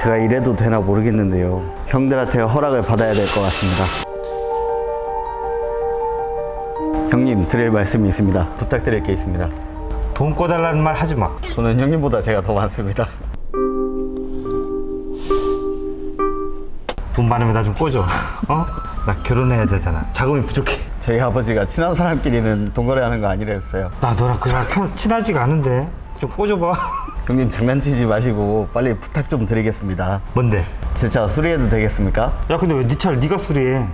제가 이래도 되나 모르겠는데요. 형들한테 허락을 받아야 될 것 같습니다. 형님 드릴 말씀이 있습니다. 부탁드릴 게 있습니다. 돈 꺼달라는 말 하지 마. 저는 형님보다 제가 더 많습니다. 돈 많으면 나 좀 꿔줘. 어? 나 결혼해야 되잖아. 자금이 부족해. 저희 아버지가 친한 사람끼리는 동거래하는 거 아니랬어요. 나 너랑 그냥 켜- 친하지가 않은데. 좀 꿔줘봐. 형님 장난치지 마시고 빨리 부탁 좀 드리겠습니다. 뭔데? 제 차 수리해도 되겠습니까? 야 근데 왜 네 차를 네가 수리해?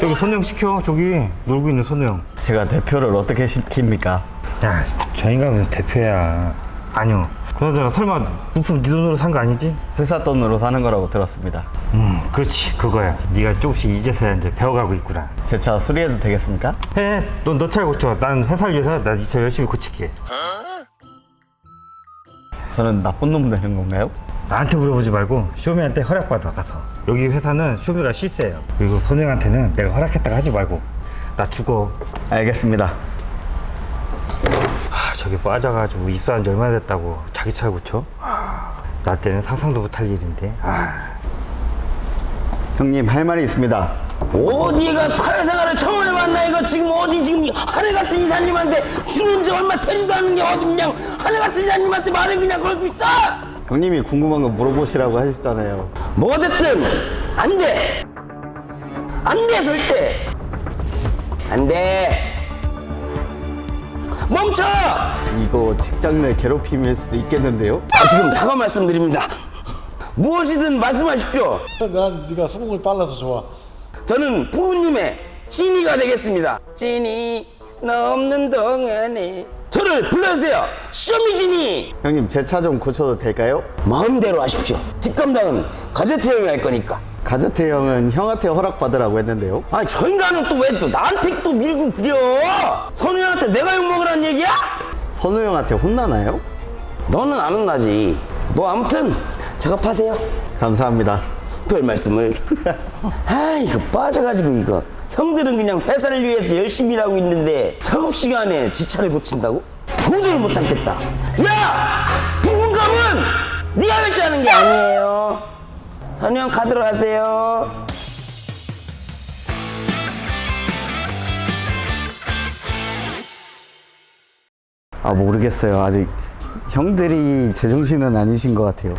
저기 선영 시켜. 저기 놀고 있는 선영. 제가 대표를 어떻게 시킵니까? 야, 저 인간은 대표야. 아니요. 그나저나 설마 부품 네 돈으로 산 거 아니지? 회사 돈으로 사는 거라고 들었습니다. 음, 그렇지. 그거야. 네가 조금씩 이제서야 이제 배워가고 있구나. 제 차 수리해도 되겠습니까? 해. 넌너차 고쳐. 난 회사를 위해서 나네차 열심히 고칠게. 저는 나쁜 놈 되는 건가요? 나한테 물어보지 말고 쇼미한테 허락받아 가서. 여기 회사는 쇼미가 실세예요. 그리고 선영한테는 내가 허락했다고 하지 말고. 나 죽어. 알겠습니다. 아, 저기 빠져가지고 입사한 지 얼마나 됐다고 자기 차를 고쳐? 아, 나 때는 상상도 못할 일인데. 아. 형님 할 말이 있습니다. 어디가 사회생활을 처음 해봤나 이거 지금 어디 지금 이 하늘 같은 이사님한테 죽은 지 얼마 되지도 않은 게 어디 그냥 하늘 같은 이사님한테 말을 그냥 걸고 있어 형님이 궁금한 거 물어보시라고 하셨잖아요. 뭐 됐든 안 돼 안 돼 절대 안 돼 멈춰 이거 직장 내 괴롭힘일 수도 있겠는데요? 다시금 사과 말씀드립니다 무엇이든 말씀하십시오 난 네가 수긍을 빨라서 좋아. 저는 부모님의 찐이가 되겠습니다. 찐이 너 없는 동안에 저를 불러주세요. 쇼미진이 형님 제 차 좀 고쳐도 될까요? 마음대로 하십시오. 뒷감당은 가제트 형이 할 거니까. 가제트 형은 형한테 허락받으라고 했는데요. 아니 저 인간은 또 왜 또 나한테 또 밀고 그려? 선우 형한테 내가 욕먹으라는 얘기야? 선우 형한테 혼나나요? 너는 안 혼나지. 뭐 아무튼 작업하세요. 감사합니다. 별 말씀을. 아 이거 빠져가지고 이거. 형들은 그냥 회사를 위해서 열심히 일하고 있는데 작업 시간에 지차를 고친다고? 도저히 못 참겠다. 야! 부품값은 네가 결제하는 게 아니에요. 형 카드로 하세요. 아 모르겠어요. 아직 형들이 제정신은 아니신 것 같아요.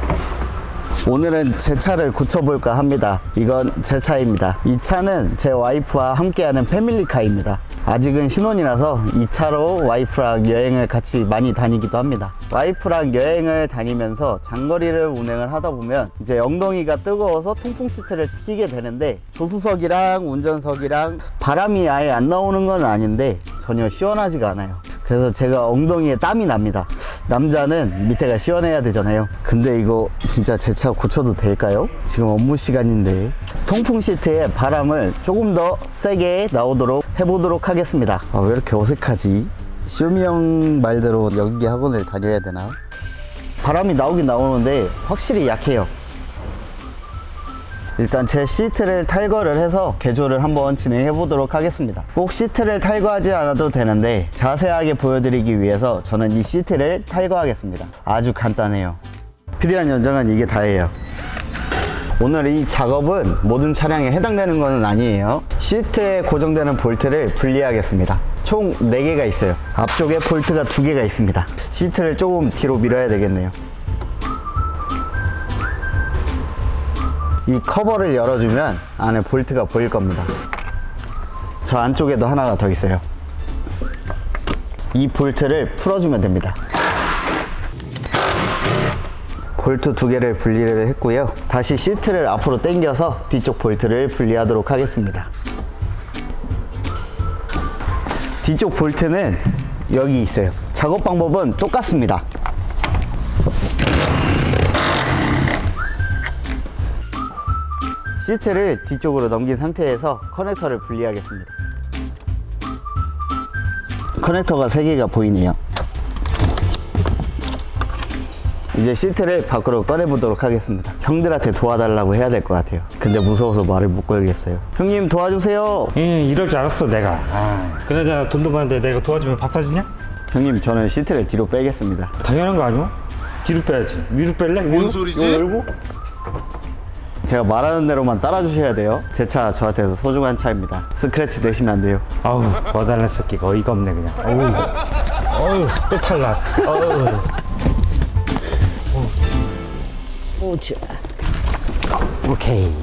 오늘은 제 차를 고쳐볼까 합니다. 이건 제 차입니다. 이 차는 제 와이프와 함께하는 패밀리카입니다. 아직은 신혼이라서 이 차로 와이프랑 여행을 같이 많이 다니기도 합니다. 와이프랑 여행을 다니면서 장거리를 운행을 하다 보면 이제 엉덩이가 뜨거워서 통풍 시트를 튀게 되는데 조수석이랑 운전석이랑 바람이 아예 안 나오는 건 아닌데 전혀 시원하지가 않아요. 그래서 제가 엉덩이에 땀이 납니다. 남자는 밑에가 시원해야 되잖아요. 근데 이거 진짜 제 차 고쳐도 될까요? 지금 업무 시간인데. 통풍 시트에 바람을 조금 더 세게 나오도록 해보도록 하겠습니다. 아, 왜 이렇게 어색하지? 쇼미 형 말대로 연기 학원을 다녀야 되나? 바람이 나오긴 나오는데 확실히 약해요. 일단 제 시트를 탈거를 해서 개조를 한번 진행해 보도록 하겠습니다. 꼭 시트를 탈거하지 않아도 되는데 자세하게 보여드리기 위해서 저는 이 시트를 탈거하겠습니다. 아주 간단해요. 필요한 연장은 이게 다예요. 오늘 이 작업은 모든 차량에 해당되는 것은 아니에요. 시트에 고정되는 볼트를 분리하겠습니다. 총 4개가 있어요. 앞쪽에 볼트가 2개가 있습니다. 시트를 조금 뒤로 밀어야 되겠네요. 이 커버를 열어주면 안에 볼트가 보일 겁니다. 저 안쪽에도 하나가 더 있어요. 이 볼트를 풀어주면 됩니다. 볼트 두 개를 분리를 했고요. 다시 시트를 앞으로 당겨서 뒤쪽 볼트를 분리하도록 하겠습니다. 뒤쪽 볼트는 여기 있어요. 작업 방법은 똑같습니다. 시트를 뒤쪽으로 넘긴 상태에서 커넥터를 분리하겠습니다. 커넥터가 3개가 보이네요. 이제 시트를 밖으로 꺼내보도록 하겠습니다. 형들한테 도와달라고 해야 될 것 같아요. 근데 무서워서 말을 못 걸겠어요. 형님 도와주세요. 응, 이럴 줄 알았어, 내가. 아, 그나저나 돈도 많은데 내가 도와주면 밥 사주냐? 형님 저는 시트를 뒤로 빼겠습니다. 당연한 거 아니야? 뒤로 빼야지. 위로 뺄래? 뭔 위로? 소리지? 이거 열고? 제가 말하는 대로만 따라주셔야 돼요. 제 차 저한테도 소중한 차입니다. 스크래치 내시면 안 돼요. 아우, 거달란 새끼가 어이가 없네, 그냥. 어우, 어우, 또 탈락. 어우. 오차. 오케이.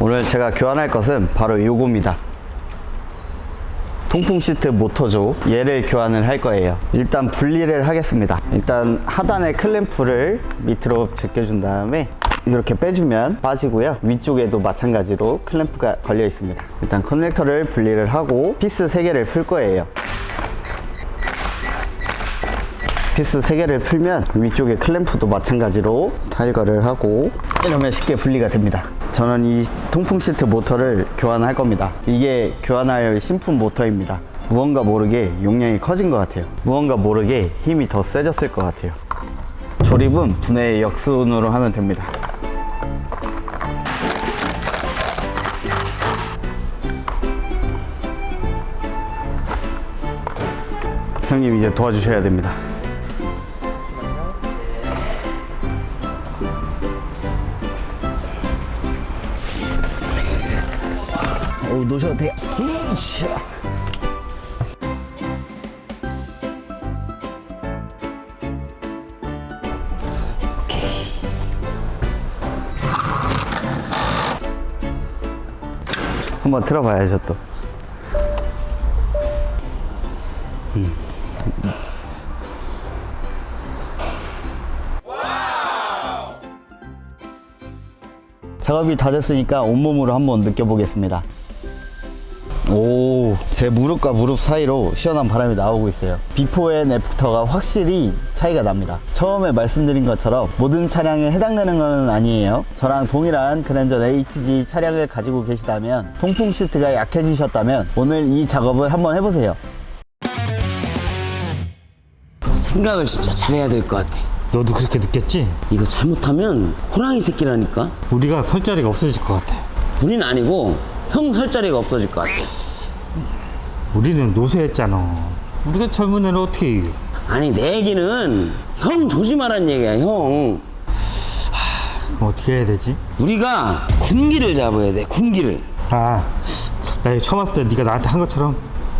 오늘 제가 교환할 것은 바로 요겁니다. 통풍 시트 모터죠. 얘를 교환을 할 거예요. 일단 분리를 하겠습니다. 일단 하단의 클램프를 밑으로 제껴준 다음에 이렇게 빼주면 빠지고요. 위쪽에도 마찬가지로 클램프가 걸려 있습니다. 일단 커넥터를 분리를 하고 피스 3개를 풀 거예요. 피스 3개를 풀면 위쪽에 클램프도 마찬가지로 탈거를 하고 이러면 쉽게 분리가 됩니다. 저는 이 통풍 시트 모터를 교환할 겁니다. 이게 교환할 신품 모터입니다. 무언가 모르게 용량이 커진 것 같아요. 무언가 모르게 힘이 더 세졌을 것 같아요. 조립은 분해 역순으로 하면 됩니다. 형님 이제 도와주셔야 됩니다. 오, 놓으셔도 돼요. 으쌰. 한번 들어봐야죠 또. 작업이 다 됐으니까 온몸으로 한번 느껴보겠습니다. 오, 제 무릎과 무릎 사이로 시원한 바람이 나오고 있어요. 비포 앤 애프터가 확실히 차이가 납니다. 처음에 말씀드린 것처럼 모든 차량에 해당되는 건 아니에요. 저랑 동일한 그랜저 HG 차량을 가지고 계시다면 통풍 시트가 약해지셨다면 오늘 이 작업을 한번 해보세요. 생각을 진짜 잘해야 될 것 같아. 너도 그렇게 느꼈지? 이거 잘못하면 호랑이 새끼라니까. 우리가 설 자리가 없어질 것 같아. 우린 아니고 형 설 자리가 없어질 것 같아. 우리는 노쇠했잖아. 우리가 젊은 애를 어떻게 이겨? 아니 내 얘기는 형 조심하란 얘기야 형. 그럼 어떻게 해야 되지? 우리가 군기를 잡아야 돼 군기를. 아, 나 이거 처음 왔을 때 네가 나한테 한 것처럼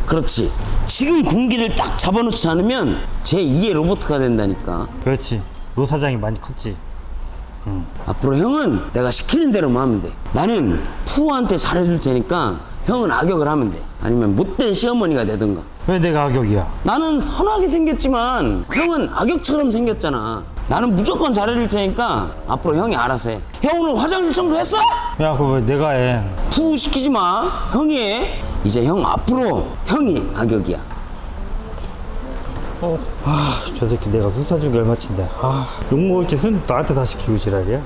그렇지. 지금 군기를 딱 잡아놓지 않으면 제 2의 로봇가 된다니까. 그렇지. 노 사장이 많이 컸지. 앞으로 형은 내가 시키는 대로만 하면 돼. 나는 푸우한테 잘해줄 테니까 형은 악역을 하면 돼. 아니면 못된 시어머니가 되든가. 왜 내가 악역이야? 나는 선하게 생겼지만 형은 악역처럼 생겼잖아. 나는 무조건 잘해줄 테니까 앞으로 형이 알아서 해. 형 오늘 화장실 청소했어? 야, 그거 왜 내가 해? 푸우 시키지 마. 형이 해. 이제 형 앞으로 형이 악역이야. 아, 저 새끼 내가 게 얼마친데. 아, 욕먹을 짓은 나한테 다 시키고 지랄이야.